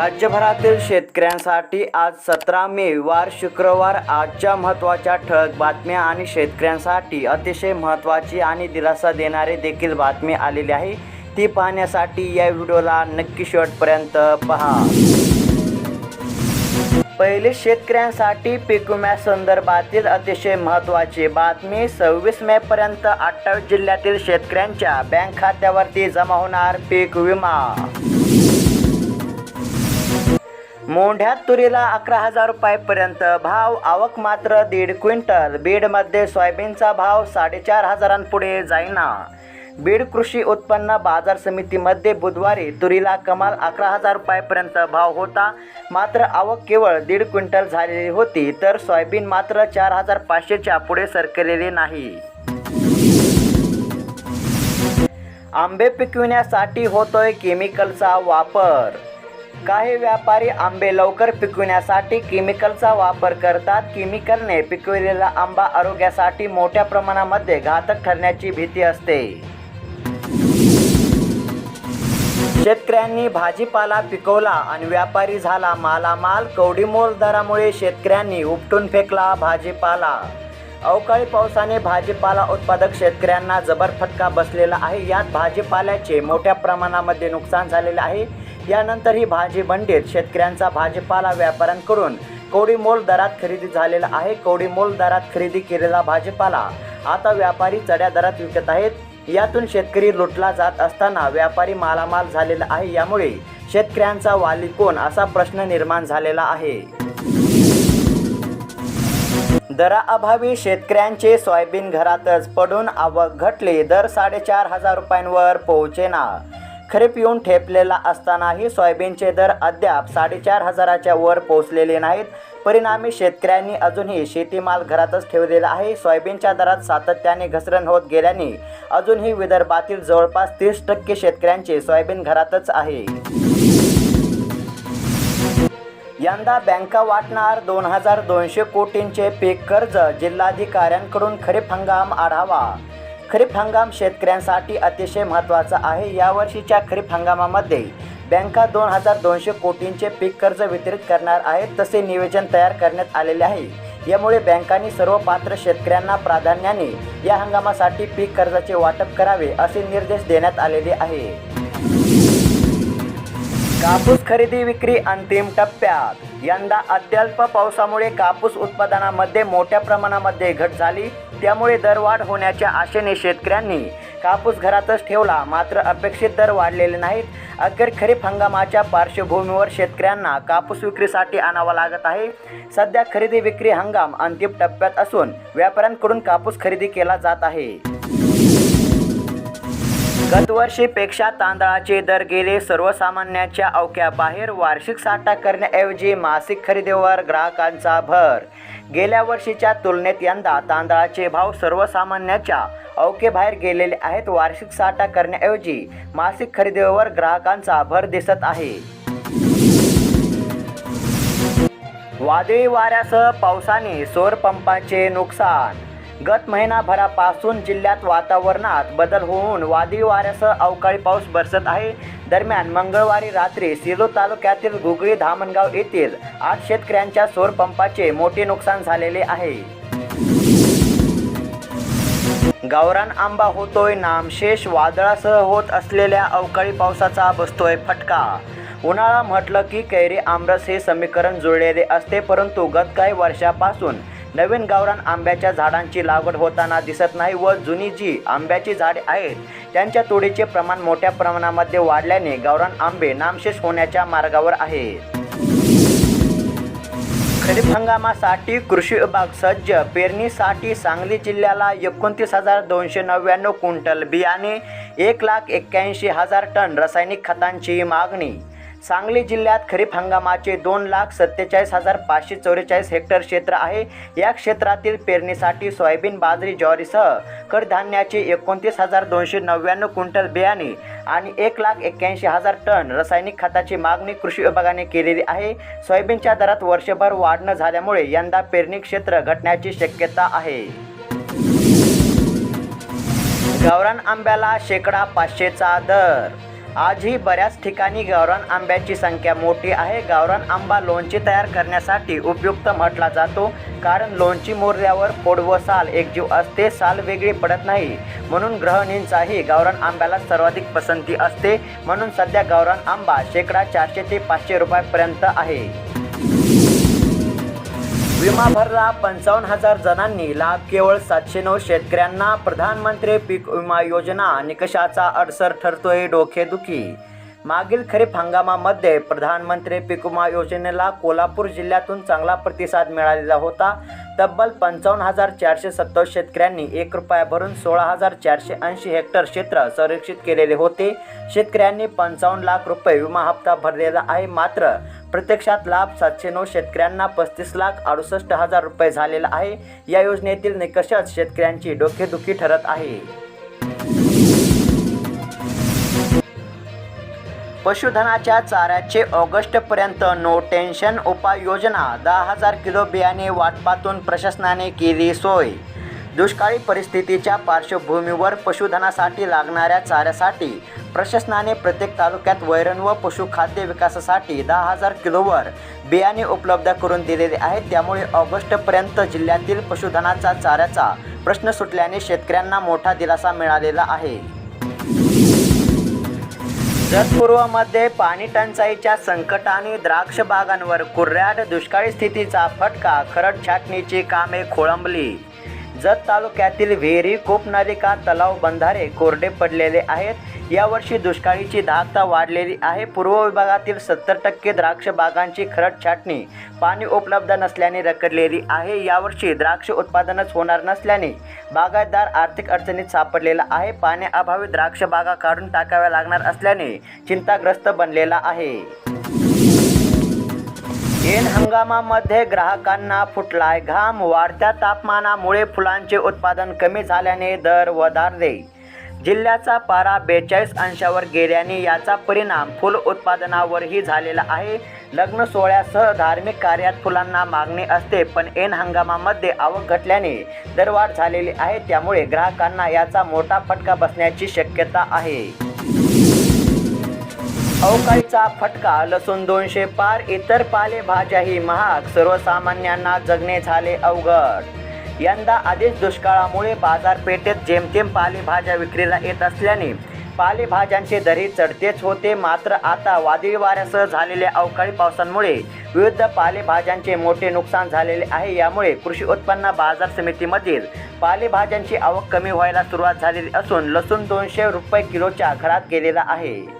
राज्यभरातील शेतकऱ्यांसाठी आज सतरा मे वार शुक्रवार. आजच्या महत्त्वाच्या ठळक बातम्या आणि शेतकऱ्यांसाठी अतिशय महत्त्वाची आणि दिलासा देणारी देखील बातमी आलेली आहे. ती पाहण्यासाठी या व्हिडिओला नक्की शेवटपर्यंत पहा. पहिले शेतकऱ्यांसाठी पीक विम्यासंदर्भातील अतिशय महत्त्वाची बातमी. सव्वीस मे पर्यंत अठ्ठावीस जिल्ह्यातील शेतकऱ्यांच्या बँक खात्यावरती जमा होणार पीक विमा. मोंढ्यात तुरीला अकरा हजार रुपयापर्यंत भाव आवक मात्र दीड क्विंटल. बीडमध्ये सोयाबीनचा भाव साडेचार हजारांपुढे जाईना. बीड कृषी उत्पन्न बाजार समितीमध्ये बुधवारी तुरीला कमाल अकरा हजार रुपयापर्यंत भाव होता. मात्र आवक केवळ दीड क्विंटल झालेली होती तर सोयाबीन मात्र चार हजार पाचशेच्या पुढे सरकलेली नाही. आंबे पिकविण्यासाठी होतोय केमिकलचा वापर. काही व्यापारी आंबे लवकर पिकविण्यासाठी केमिकलचा वापर करतात. केमिकलने पिकविलेला आंबा आरोग्यासाठी मोठ्या प्रमाणामध्ये घातक ठरण्याची भीती असते. शेतकऱ्यांनी भाजीपाला पिकवला आणि व्यापारी झाला मालामाल. कवडीमोल दरामुळे शेतकऱ्यांनी उपटून फेकला भाजीपाला. अवकाळी पावसाने भाजीपाला उत्पादक शेतकऱ्यांना जबर फटका बसलेला आहे. यात भाजीपाल्याचे मोठ्या प्रमाणामध्ये नुकसान झालेले आहे. यानंतरही भाजी बंडीत शेतकऱ्यांचा भाजीपाला व्यापाऱ्यांकडून कवडीमोल दरात खरेदी झालेला आहे. कवडीमोल दरात खरेदी केलेला भाजीपाला आता व्यापारी चढ्या दरात विकत आहेत. यातून शेतकरी लुटला जात असताना व्यापारी मालामाल झालेला आहे. यामुळे शेतकऱ्यांचा वाली कोण असा प्रश्न निर्माण झालेला आहे. दराअभावी शेतकऱ्यांचे सोयाबीन घरातच पडून आवक घटली दर साडेचार हजार रुपयांवर पोहोचेना. खरीप येऊन ठेपलेला असतानाही सोयाबीनचे दर अद्याप साडेचार हजाराच्या वर पोहोचलेले नाहीत. परिणामी शेतकऱ्यांनी अजूनही शेतीमाल घरातच ठेवलेला आहे. सोयाबीनच्या दरात सातत्याने घसरण होत गेल्याने अजूनही विदर्भातील जवळपास तीस टक्के शेतकऱ्यांचे सोयाबीन घरातच आहे. यंदा बँका वाटणार दोन हजार दोनशे कोटींचे पीक कर्ज जिल्हाधिकाऱ्यांकडून खरीप हंगाम आढावा. खरीप हंगाम शेतकऱ्यांसाठी अतिशय महत्त्वाचा आहे. यावर्षीच्या खरीप हंगामामध्ये बँका दोन हजार दोनशे कोटींचे पीक कर्ज वितरित करणार आहेत तसे नियोजन तयार करण्यात आलेले आहे. यामुळे बँकांनी सर्व पात्र शेतकऱ्यांना प्राधान्याने या हंगामासाठी पीक कर्जाचे वाटप करावे असे निर्देश देण्यात आलेले आहे. कापूस खरेदी विक्री अंतिम टप्प्यात. यंदा अत्यल्प पावसामुळे कापूस उत्पादनामध्ये मोठ्या प्रमाणामध्ये घट झाली. त्यामुळे दरवाढ होण्याच्या आशेने शेतकऱ्यांनी कापूस घरातच ठेवला. मात्र अपेक्षित दर वाढलेले नाहीत. अखेर खरीप हंगामाच्या पार्श्वभूमीवर शेतकऱ्यांना कापूस विक्रीसाठी आणावा लागत आहे. सध्या खरेदी विक्री हंगाम अंतिम टप्प्यात असून व्यापाऱ्यांकडून कापूस खरेदी केला जात आहे. गतवर्षीपेक्षा तांदळाचे दर गेले. सर्वसामान्यांच्या अवक्याबाहेर वार्षिक साठा करण्याऐवजी मासिक खरेदीवर ग्राहकांचा भर. गेल्या वर्षीच्या तुलनेत यंदा तांदळाचे भाव सर्वसामान्याच्या अवके बाहेर गेलेले आहेत. वार्षिक साठा करण्याऐवजी मासिक खरेदीवर ग्राहकांचा भर दिसत आहे. वादळी वाऱ्यासह पावसाने सौर पंपाचे नुकसान गत महिनाभरापासून जिल्ह्यात वातावरणात बदल होऊन वादळी वाऱ्यासह अवकाळी पाऊस बरसत आहे. दरम्यान मंगळवारी रात्री सिलो तालुक्यातील गुगळी धामणगाव येथील आठ शेतकऱ्यांच्या सौर पंपाचे मोठे नुकसान झालेले आहे. गावरान आंबा होतोय नामशेष वादळासह होत असलेल्या अवकाळी पावसाचा बसतोय फटका. उन्हाळा म्हटलं की कैरी आमरस हे समीकरण जुळलेले असते परंतु गत काही वर्षापासून नवीन गावरान आंब्याच्या झाडांची लागवड होताना दिसत नाही व जुनी जी आंब्याची झाडे आहेत त्यांच्या तोडीचे प्रमाण मोठ्या प्रमाणामध्ये वाढल्याने गावरान आंबे नामशेष होण्याच्या मार्गावर आहे खरीप हंगामासाठी कृषी विभाग सज्ज पेरणीसाठी सांगली जिल्ह्याला एकोणतीस हजार दोनशे नव्याण्णव क्विंटल बियाणे एक लाख एक्क्याऐंशी हजार टन रासायनिक खतांची मागणी सांगली जिल्ह्यात खरीप हंगामाचे दोन लाख सत्तेचाळीस हजार पाचशे चौवेचाळीस हेक्टर क्षेत्र आहे. या क्षेत्रातील पेरणीसाठी सोयाबीन बाजरी ज्वारीसह कडधान्याचे एकोणतीस हजार दोनशे नव्याण्णव क्विंटल बियाणे आणि एक लाख एक्क्याऐंशी हजार टन रासायनिक खताची मागणी कृषी विभागाने केलेली आहे. सोयाबीनच्या दरात वर्षभर वाढ न झाल्यामुळे यंदा पेरणी क्षेत्र घटण्याची शक्यता आहे. गावरान आंब्याला शेकडा पाचशेचा दर आजही बऱ्याच ठिकाणी गावरान आंब्याची संख्या मोठी आहे. गावरान आंबा लोणचे तयार करण्यासाठी उपयुक्त म्हटला जातो. कारण लोणची मोरल्यावर पोड व साल एकजीव असते साल वेगळी पडत नाही. म्हणून ग्रहणींचाही गावरान आंब्याला सर्वाधिक पसंती असते. म्हणून सध्या गावरान आंबा शेकडा चारशे ते पाचशे रुपयापर्यंत आहे. विमा भरला पंचावन्न हजार जणांनी लाभ केवळ सातशे नऊ शेतकऱ्यांना प्रधानमंत्री पीक विमा योजना निकषाचा अडसर ठरतोय डोकेदुखी. मागील खरीप हंगामामध्ये प्रधानमंत्री पीक विमा योजनेला कोल्हापूर जिल्ह्यातून चांगला प्रतिसाद मिळालेला होता. तब्बल पंचावन्न हजार चारशे सत्तर शेतकऱ्यांनी एक रुपया भरून सोळा हजार चारशे ऐंशी हेक्टर क्षेत्र संरक्षित केलेले होते. शेतकऱ्यांनी पंचावन्न लाख रुपये विमा हप्ता भरलेला आहे मात्र प्रत्यक्षात लाभ सातशे नऊ शेतकऱ्यांना पस्तीस लाख अडुसष्ट हजार रुपये झालेला आहे. या योजनेतील निकषच शेतकऱ्यांची डोकेदुखी ठरत आहे. पशुधनाच्या चाऱ्याचे ऑगस्टपर्यंत नो टेन्शन उपाययोजना. दहा हजार किलो बियाणे वाटपातून प्रशासनाने केली सोय. दुष्काळी परिस्थितीच्या पार्श्वभूमीवर पशुधनासाठी लागणाऱ्या चाऱ्यासाठी प्रशासनाने प्रत्येक तालुक्यात वैरण व पशुखाद्य विकासासाठी दहा हजार किलोवर बियाणे उपलब्ध करून दिलेले आहेत. त्यामुळे ऑगस्टपर्यंत जिल्ह्यातील पशुधनाचा चाऱ्याचा प्रश्न सुटल्याने शेतकऱ्यांना मोठा दिलासा मिळालेला आहे. जतपूर्वमध्ये पाणी टंचाईच्या संकटाने द्राक्ष बागांवर कुर्राड दुष्काळी स्थितीचा फटका खरड छाटणीची कामे खोळंबली. जत तालुक्यातील विहिरी कूपनलिका तलाव बंधारे कोरडे पडलेले आहेत. यावर्षी दुष्काळीची धाकता वाढलेली आहे. पूर्व विभागातील सत्तर टक्के द्राक्ष बागांची खरट छाटणी पाणी उपलब्ध नसल्याने रखडलेली आहे. यावर्षी द्राक्ष उत्पादनच होणार नसल्याने बागायतदार आर्थिक अडचणीत सापडलेला आहे. पाण्याअभावी द्राक्ष बागा काढून टाकाव्या लागणार असल्याने चिंताग्रस्त बनलेला आहे. ऐन हंगामामध्ये ग्राहकांना फुटलाय घाम. वाढत्या तापमानामुळे फुलांचे उत्पादन कमी झाल्याने दर वधारले. जिल्ह्याचा पारा बेचाळीस अंशावर गेल्याने याचा परिणाम फुल उत्पादनावरही झालेला आहे. लग्न सोहळ्यासह धार्मिक कार्यात फुलांना मागणी असते पण ऐन हंगामामध्ये आवक घटल्याने दरवाढ झालेली आहे. त्यामुळे ग्राहकांना याचा मोठा फटका बसण्याची शक्यता आहे. अवकाळीचा फटका लसूण दोनशे पार इतर पालेभाज्याही महाग सर्वसामान्यांना जगणे झाले अवघड. यंदा आधीच दुष्काळामुळे बाजारपेठेत जेमतेम पालेभाज्या विक्रीला येत असल्याने पालेभाज्यांचे दरही चढतेच होते. मात्र आता वादळी वाऱ्यासह झालेल्या अवकाळी पावसांमुळे विविध पालेभाज्यांचे मोठे नुकसान झालेले आहे. यामुळे कृषी उत्पन्न बाजार समितीमधील पालेभाज्यांची आवक कमी व्हायला सुरुवात झालेली असून लसूण दोनशे रुपये किलोच्या घरात गेलेला आहे.